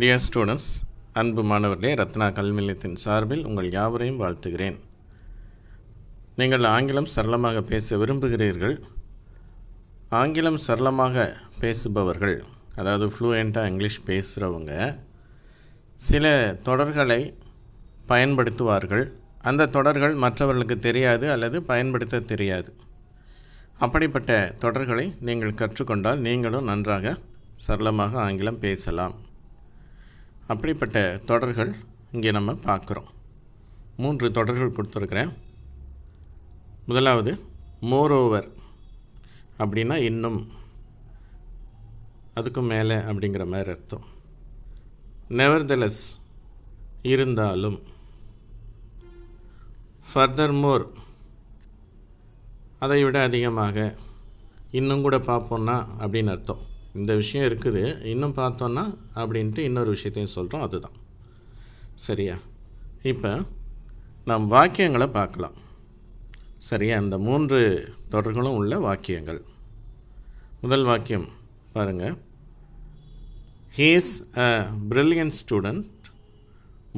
Dear students அன்பு மாணவர்களே ரத்னா கல்வி நிலையத்தின் சார்பில் உங்கள் யாவரையும் வாழ்த்துகிறேன். நீங்கள் ஆங்கிலம் சரளமாக பேச விரும்புகிறீர்கள். ஆங்கிலம் சரளமாக பேசுபவர்கள் அதாவது ஃப்ளூயண்ட்டாக இங்கிலீஷ் பேசுகிறவங்க சில தொடர்களை பயன்படுத்துவார்கள். அந்த தொடர்கள் மற்றவர்களுக்கு தெரியாது அல்லது பயன்படுத்த தெரியாது. அப்படிப்பட்ட தொடர்களை நீங்கள் கற்றுக்கொண்டால் நீங்களும் நன்றாக சரளமாக ஆங்கிலம் பேசலாம். அப்படிப்பட்ட தொடர்கள் இங்கே நம்ம பார்க்குறோம். மூன்று தொடர்கள் கொடுத்துருக்குறேன். முதலாவது மோரோவர் அப்படின்னா இன்னும் அதுக்கும் மேலே அப்படிங்கிற மாதிரி அர்த்தம். நெவர்தலஸ் இருந்தாலும் ஃபர்தர் மோர் அதை விட அதிகமாக இன்னும் கூட பார்ப்போன்னா அப்படின்னு அர்த்தம். இந்த விஷயம் இருக்குது. இன்னும் பார்த்தோன்னா அப்படின்ட்டு இன்னொரு விஷயத்தையும் சொல்கிறோம் அதுதான். சரியா? இப்போ நாம் வாக்கியங்களை பார்க்கலாம். சரியா? அந்த மூன்று தொடர்களும் உள்ள வாக்கியங்கள். முதல் வாக்கியம் பாருங்கள் he is a brilliant student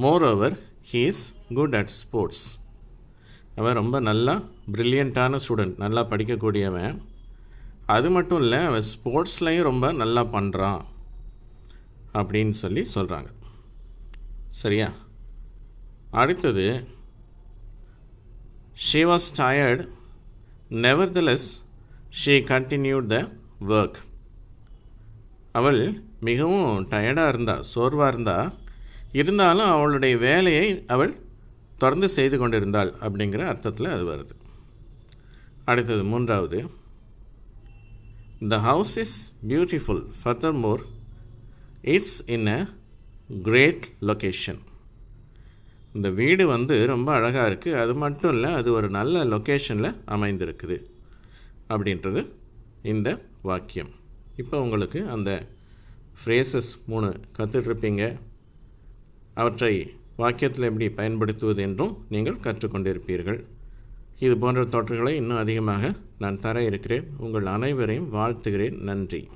moreover he is good at sports அவன் ரொம்ப நல்லா ப்ரில்லியண்ட்டான ஸ்டூடெண்ட் நல்லா படிக்கக்கூடியவன். அது மட்டும் இல்லை அவன் ஸ்போர்ட்ஸ்லையும் ரொம்ப நல்லா பண்ணுறான் அப்படின்னு சொல்லி சொல்கிறாங்க சரியா? அடுத்தது she was tired nevertheless she continued the work அவள் மிகவும் டயர்டாக இருந்தா சோர்வாக இருந்தா இருந்தாலும் அவளுடைய வேலையை அவள் தொடர்ந்து செய்து கொண்டிருந்தாள் அப்படிங்கிற அர்த்தத்தில் அது வருது. அடுத்தது மூன்றாவது the house is beautiful furthermore it's in a great location இந்த வீடு வந்து ரொம்ப அழகாக இருக்குது அது மட்டும் இல்லை அது ஒரு நல்ல லொக்கேஷனில் அமைந்திருக்குது அப்படின்றது இந்த வாக்கியம். இப்போ உங்களுக்கு அந்த ஃப்ரேசஸ் மூணு கற்றுட்ருப்பீங்க அவற்றை வாக்கியத்தில் எப்படி பயன்படுத்துவது என்றும் நீங்கள் கற்றுக்கொண்டிருப்பீர்கள். இது போன்ற தோற்றங்களை இன்னும் அதிகமாக நான் தர இருக்கிறேன். உங்கள் அனைவரையும் வாழ்த்துகிறேன். நன்றி.